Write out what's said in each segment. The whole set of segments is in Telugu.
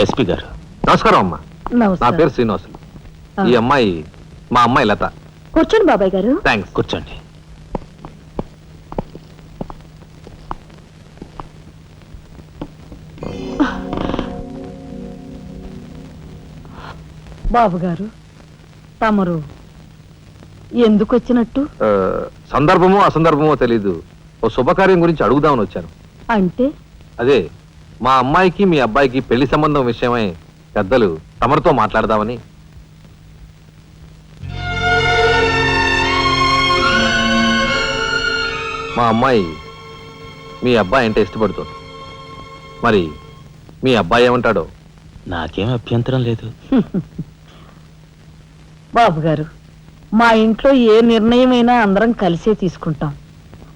ఎస్పీ గారు. నమస్కారం అమ్మా. నా పేరు శ్రీనివాసులు. ఈ అమ్మాయి మా అమ్మాయి లత. కూర్చోండి బాబాయ్ గారు. థ్యాంక్స్ కూర్చోండి. బాబు గారు తమరు ఎందుకు వచ్చినట్టు? ఆ, సందర్భమో అసందర్భమో తెలీదు. ఓ శుభకార్యం గురించి అడుగుదామని వచ్చాను. అంటే? అదే మా అమ్మాయికి మీ అబ్బాయికి పెళ్ళి సంబంధం విషయమై పెద్దలు తమరితో మాట్లాడదామని. మా అమ్మాయి మీ అబ్బాయి అంటే ఇష్టపడుతుంది. మరి మీ అబ్బాయి ఏమంటాడో? నాకేం అభ్యంతరం లేదు. బాబు గారు మా ఇంట్లో ఏ నిర్ణయమైనా అందరం కలిసే తీసుకుంటాం.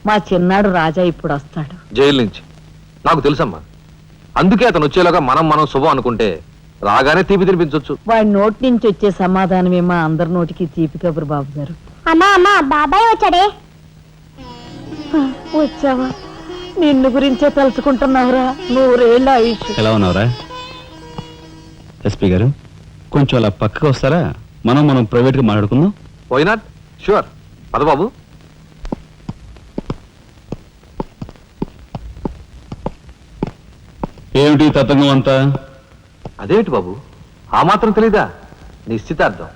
మా చిన్నాడు రాజా ఇప్పుడు వస్తాడు. జైలు నుంచి. నాకు తెలుసమ్మా. అందుకే అతను వచ్చేలాగా మనం మనం శుభం అనుకుంటే రాగానే తీపి తినిపించవచ్చు వాడి నోటి నుంచి వచ్చే సమాధానమే మా అందరి నోటికి తీపి కబురు బాబు గారు. అమ్మా అమ్మా బాబాయ్ వచ్చాడే? వచ్చావా? నిన్ను గురించే తలుచుకుంటున్నావురా. నూరేళ్ళ ఆయుష్. ఎలా ఉన్నావురా? ఎస్పీ గారు కొంచెం అలా పక్కకు వస్తారా? మనం మనం ప్రైవేట్గా మాట్లాడుకుందాం. పోయినాట్ షూర్ పదబాబు ఏమిటి తతంగం అంతా? అదేమిటి బాబు? ఆ మాత్రం తెలీదా? నిశ్చితార్థం.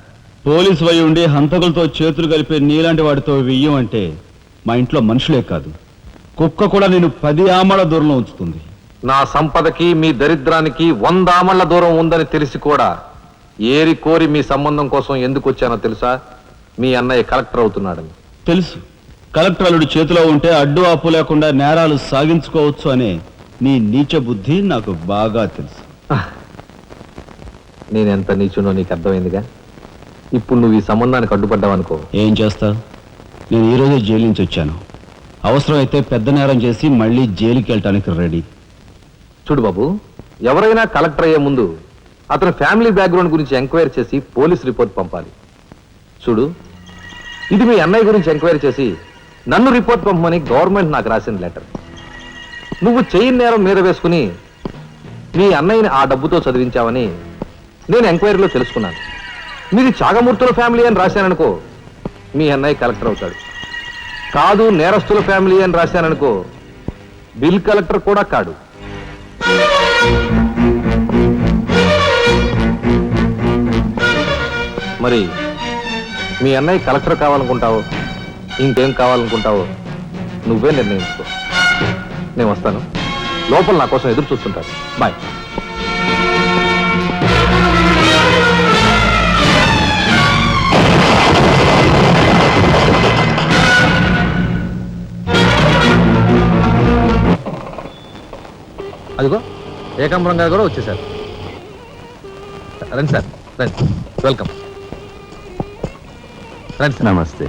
పోలీసు వై ఉండి హంతకులతో చేతులు కలిపే నీలాంటి వాడితో వెయ్యం అంటే మా ఇంట్లో మనుషులే కాదు. కుక్క కూడా నేను పది ఆమల దూరంలో ఉంచుతుంది. నా సంపదకి మీ దరిద్రానికి వంద ఆమళ్ళ దూరం ఉందని తెలిసి కూడా ఏరి కోరి మీ సంబంధం కోసం ఎందుకు వచ్చానో తెలుసా? మీ అన్నయ్య కలెక్టర్ అవుతున్నాడని. తెలుసు. కలెక్టర్ అల్లుడు చేతిలో ఉంటే అడ్డు ఆపు లేకుండా నేరాలు సాగించుకోవచ్చు అనే నీ నీచ బుద్ధి నాకు బాగా తెలుసు. నేనెంత నీచునో నీకు అర్థమైందిగా? ఇప్పుడు నువ్వు ఈ సంబంధానికి అడ్డుపడ్డావనుకో ఏం చేస్తావు నేను ఈరోజే జైలు నుంచి వచ్చాను. అవసరమైతే పెద్ద నేరం చేసి మళ్ళీ జైలుకి వెళ్ళటానికి రెడీ. చూడు బాబు ఎవరైనా కలెక్టర్ అయ్యే ముందు అతని ఫ్యామిలీ బ్యాక్గ్రౌండ్ గురించి ఎంక్వైరీ చేసి పోలీస్ రిపోర్ట్ పంపాలి. చూడు ఇది మీ అన్నయ్య గురించి ఎంక్వైరీ చేసి నన్ను రిపోర్ట్ పంపమని గవర్నమెంట్ నాకు రాసిన లెటర్. నువ్వు చెయ్యి నేరం మీద వేసుకుని మీ అన్నయ్యని ఆ డబ్బుతో చదివించావని నేను ఎంక్వైరీలో తెలుసుకున్నాను. మీది చాగమూర్తుల ఫ్యామిలీ అని రాశాననుకో మీ అన్నయ్య కలెక్టర్ అవుతాడు. కాదు నేరస్తుల ఫ్యామిలీ అని రాశాననుకో బిల్ కలెక్టర్ కూడా కాడు. మరి మీ అన్నయ్య కలెక్టర్ కావాలనుకుంటావో ఇంకేం కావాలనుకుంటావో నువ్వే నిర్ణయించుకో. నేను వస్తాను. లోపల నా కోసం ఎదురు చూస్తుంటాను బాయ్ అదిగో ఏకాంబరం గారు కూడా వచ్చేసారు. రండి సార్ రండి. వెల్కమ్ రండి సార్. నమస్తే.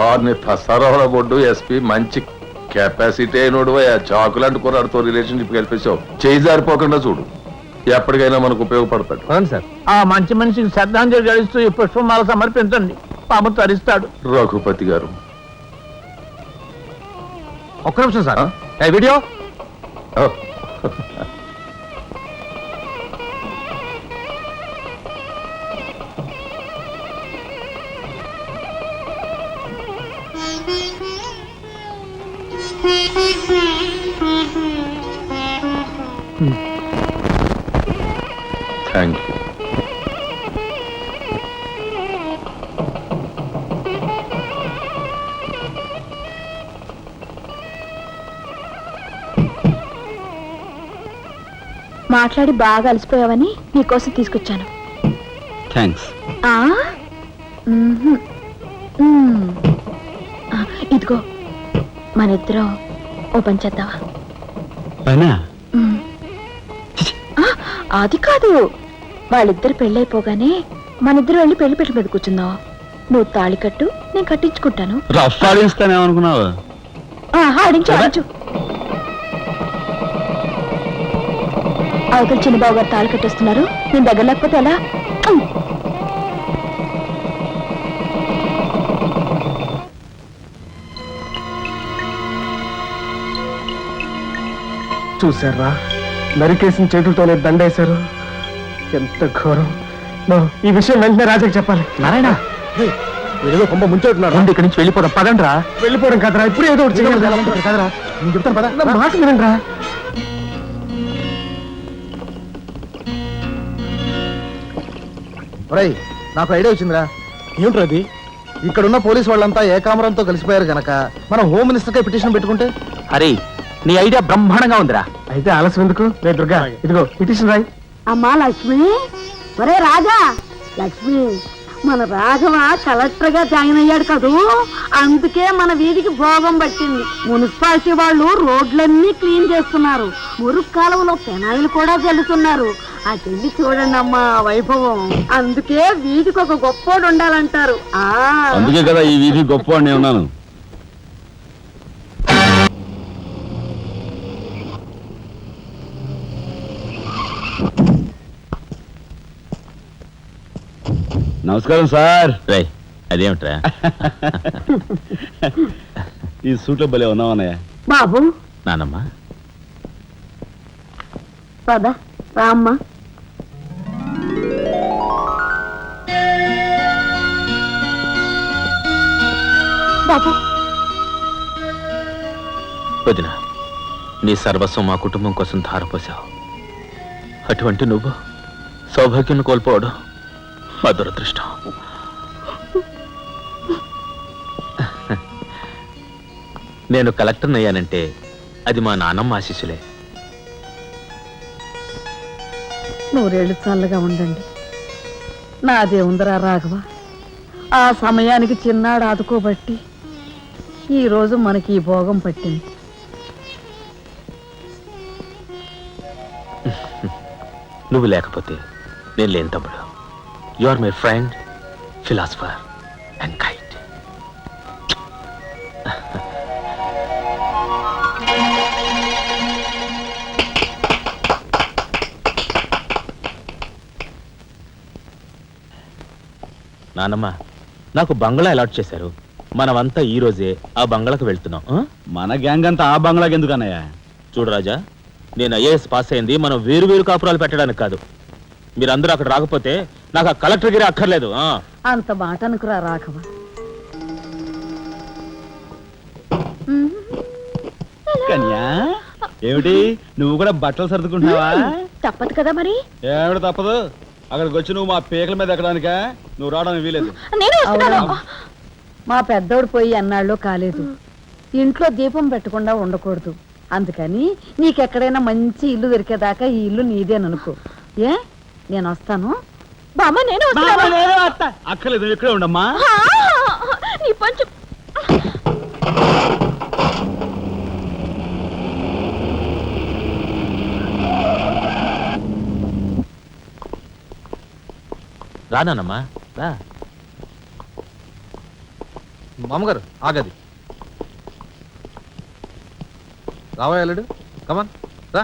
ఆర్ని తసారాల బొడ్డు ఎస్పీ మంచి కెపాసిటీ అయినోడు చాకులాంటి కుర్రాడితో రిలేషన్షిప్ కలిపేసావు చేయి జారిపోకుండా చూడు. ఎప్పటికైనా మనకు ఉపయోగపడతాడు. రండి సార్. ఆ మంచి మనిషికి శ్రద్ధాంజలి గడిస్తూ ఈ పుష్పమాల సమర్పించండి. పాము తరిస్తాడు. రఘుపతి గారు. ఒక్క నిమిషం సార్. వీడియో? థ్యాంక్ యూ మాట్లాడి బాగా అలసిపోయావని నీకోసం తీసుకొచ్చాను. థ్యాంక్స్ ఇదిగో మన ఇద్దరం ఓ పని? చేద్దావా పైన అది కాదు. వాళ్ళిద్దరు పెళ్ళైపోగానే మన ఇద్దరు వెళ్ళి పెళ్ళి పెట్టు మీద కూర్చుందాం. నువ్వు తాళి కట్టు నేను కట్టించుకుంటాను. రఫ్ ఆడిస్తానేమనుకున్నావా ఆ, ఆడించు ఆడించు. అవతల చిన్నబాబు గారు తాళి కట్టేస్తున్నారు. నేను దగ్గర లేకపోతే ఎలా? చూసారా నరికేసిన చేతులతోనే దండేశారు. ఎంత ఘోరం. నో, ఈ విషయం వెంటనే రాజాకి చెప్పాలి. నారాయణ! ఏదో కొంప ముంచెట్టున్నారు ఇక్కడి నుంచి వెళ్ళిపోదాం పదండ్రా. వెళ్ళిపోవడం కదరా ఇప్పుడు ఏదో ఒకటి చేయాలి. కదరా. నేను చెప్తాను పద. నా మాట నాకు ఐడియా వచ్చిందిరా. ఏమిట్రా అది? ఇక్కడున్న పోలీస్ వాళ్ళంతా ఏకామరంతో కలిసిపోయారు గనక. మనం హోమ్ మినిస్టర్కే పిటిషన్ పెట్టుకుంటే? అరే నీ ఐడియా బ్రహ్మాండంగా ఉందిరా. అయితే ఆలస్యం ఎందుకు? దుర్గా ఇదిగో పిటిషన్ రాయి. అమ్మా లక్ష్మి. ఒరే రాజా. లక్ష్మి మన రాఘవ కలెక్టర్గా జాయిన్ అయ్యాడు కదూ? అందుకే మన వీధికి భోగం పట్టింది. మున్సిపాలిటీ వాళ్ళు రోడ్లన్నీ క్లీన్ చేస్తున్నారు. మురుగు కాలువలో పెనాయిలు కూడా చల్లుతున్నారు ఆ చెల్లి చూడండి అమ్మా వైభవం. అందుకే వీధికి ఒక గొప్పోడు ఉండాలంటారు. ఆ. అందుకే కదా ఈ వీధి గొప్ప నేను ఉన్నాను నమస్కారం సార్. రే అదేమిట్రా? ఈ సూట్లో భలే ఉన్నామన్నయ్య బాబు. నానమ్మ. పద రామ్మా బాబు. వదిన నీ సర్వస్వం మా కుటుంబం కోసం ధారపోసావు. అటువంటి నువ్వు సౌభాగ్యం కోల్పోవడం మా దురదృష్టం నేను కలెక్టర్ అయ్యానంటే అది మా నాన్నమ్మ ఆశీస్సులే. నూరేళ్ళు చల్లగా ఉండండి. నాదే ఉందరా రాఘవ? ఆ సమయానికి చిన్నాడు ఆదుకోబట్టి ఈ రోజు మనకి ఈ భోగం పట్టింది. నువ్వు లేకపోతే నేను లేని తమ్ముడు. You are my friend philosopher and guide నానమ్మ నాకు బంగ్లా అలాట్ చేశారు. మనమంతా ఈ రోజే ఆ బంగ్లాకు వెళ్తున్నాం. ఆ? మన గ్యాంగ్ అంతా ఆ బంగ్లాకి ఎందుకు అన్నయ్య చూడు రాజా నేను ఐఏఎస్ పాస్ అయింది మనం వేరు వేరు కాపురాలు పెట్టడానికి కాదు. మీరందరూ అక్కడ రాకపోతే నాకు ఆ కలెక్టర్ గిరి అక్కర్లేదు ఆ. అంత మాట అనుకురా రాఘవ. కన్యా ఏమిటి? నువ్వు కూడా బట్టలు సర్దుకుంటున్నావా? తప్పదు కదా మరి. ఏమిటి తప్పదు? అక్కడికి వచ్చి నువ్వు మా పీకల మీద ఎక్కడానికా? నువ్వు రావడానికి వీలేదు నేను వస్తున్నాను. అవునా? మా పెద్దోడు పోయి అన్నాళ్ళు కాలేదు. ఇంట్లో దీపం పెట్టకుండా ఉండకూడదు. అందుకని నీకెక్కడైనా మంచి ఇల్లు దొరికేదాకా ఈ ఇల్లు నీదేననుకో. ఏ? నేను వస్తాను. బామ్మ నేను వస్తున్నాను అక్కర్లేదు నువ్వు ఇక్కడే ఉండమ్మా. ఆ, నీ పంచు. రానానమ్మా రా. మామగారు ఆగది. రావా అల్లుడు కమాన్ రా.